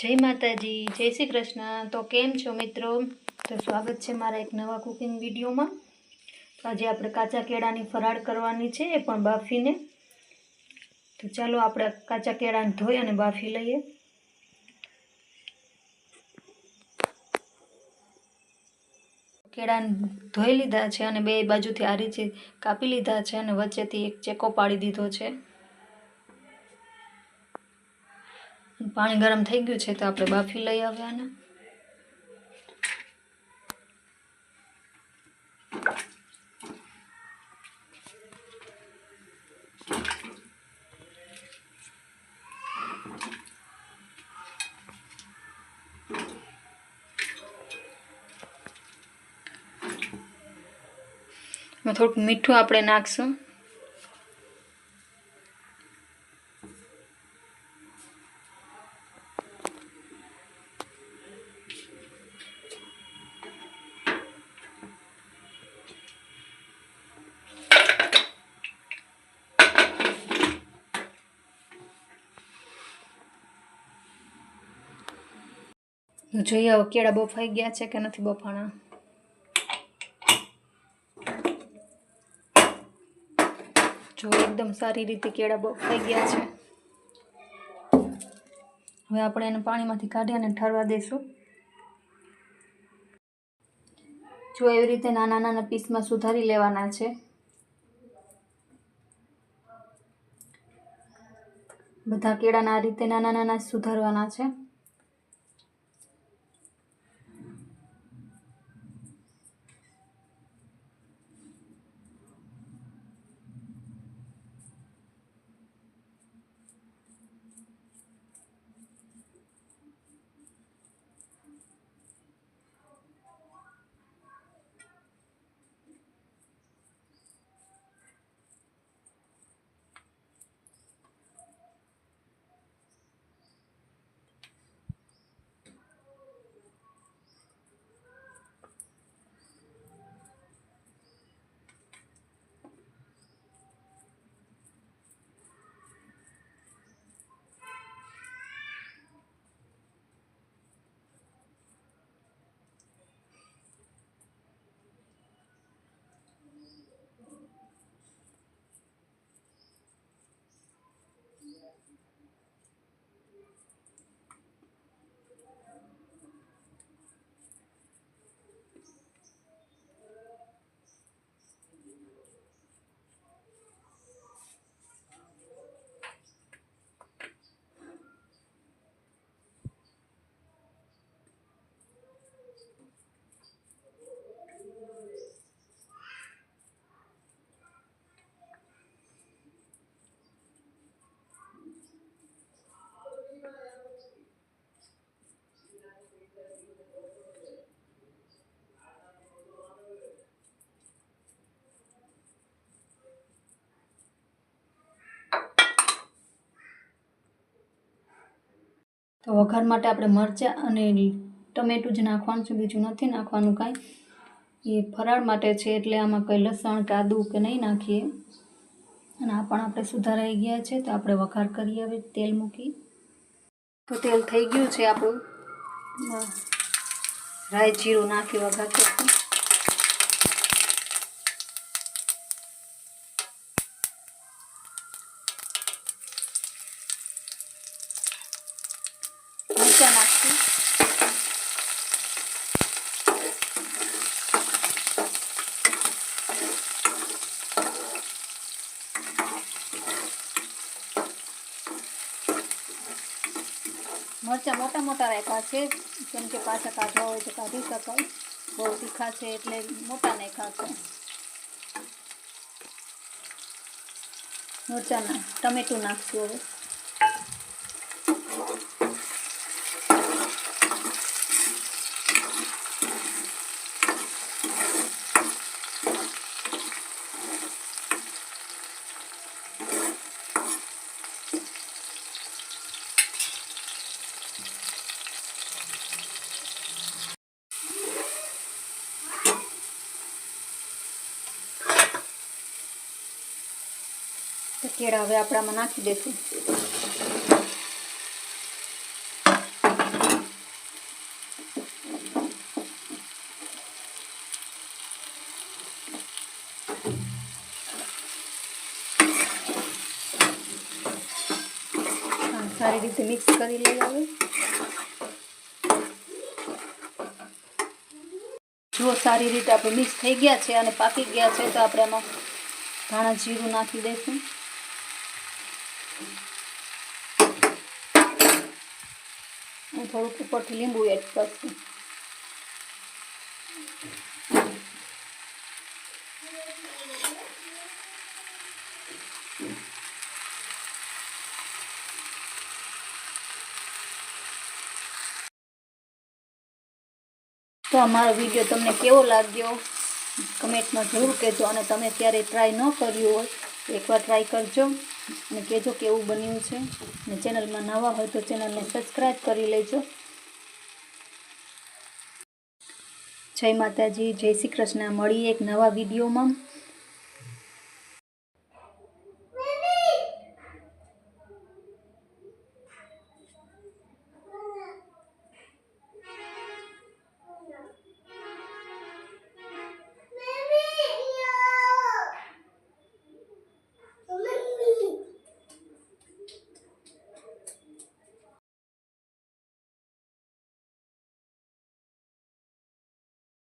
જય માતાજી, જય શ્રી કૃષ્ણ. તો કેમ છો મિત્રો? તો સ્વાગત છે મારા એક નવા કુકિંગ વિડીયોમાં. તો આજે આપણે કાચા કેળાની ફરાળ કરવાની છે, એ પણ બાફીને. તો ચાલો આપણે કાચા કેળાને ધોઈ અને બાફી લઈએ. કેળાને ધોઈ લીધા છે અને બે બાજુથી આ રીતે કાપી લીધા છે અને વચ્ચેથી એક ચેકો પાડી દીધો છે. પાણી ગરમ થઈ ગયું છે તો આપણે બાફી લઈ આવ્યા ને થોડુંક મીઠું આપણે નાખશું. જોઈએ હવે કેળા બફાઈ ગયા છે કે નથી બફાણા? જો એકદમ સારી રીતે કેળા બફાઈ ગયા છે. હવે આપણે એને પાણીમાંથી કાઢી અને ઠરવા દઈશું જો એવી રીતે નાના નાના પીસમાં સુધારી લેવાના છે. બધા કેળાના આ રીતે નાના નાના સુધારવાના છે. તો વઘાર માટે આપણે મરચાં અને ટમેટું જ નાખવાનું છે, બીજું નથી નાખવાનું કાંઈ. એ ફરાળ માટે છે, એટલે આમાં કંઈ લસણ કાદું કે નહીં નાખીએ. અને આ પણ આપણે સુધારાઈ ગયા છે, તો આપણે વઘાર કરીએ હવે તેલ મૂકી. તો તેલ થઈ ગયું છે આપણું. રાઈ જીરું નાખી વઘાર કરશું. મરચાં નાખશું મરચાં મોટા મોટા રાખ્યા છે. જેમ કે પાછા કાઢવા હોય તો કાઢી શકાય. બહુ તીખા છે એટલે મોટા નાખ્યા છે મરચાં ટમેટું નાખશું હવે. કેળા હવે આપણામાં નાખી દેશું. સારી રીતે મિક્સ કરી લઈએ આવે જો સારી રીતે આપણે મિક્સ થઈ ગયા છે અને પાકી ગયા છે તો આપણે એમાં ધાણા જીરું નાખી દઈશું અને થોડુંક ઉપરથી લીંબુ એડ કરશું. તો અમારો વીડિયો તમને કેવો લાગ્યો? કમેન્ટમાં જરૂર કહેજો અને તમે ક્યારેય ટ્રાય ન કર્યું હોય એકવાર ટ્રાય કરજો. અને કહેજો કેવું બન્યું છે. અને ચેનલમાં નવા હોય તો ચેનલને સબસ્ક્રાઈબ કરી લેજો. જય માતાજી, જય શ્રી કૃષ્ણ. મળીએ એક નવા વિડીયોમાં.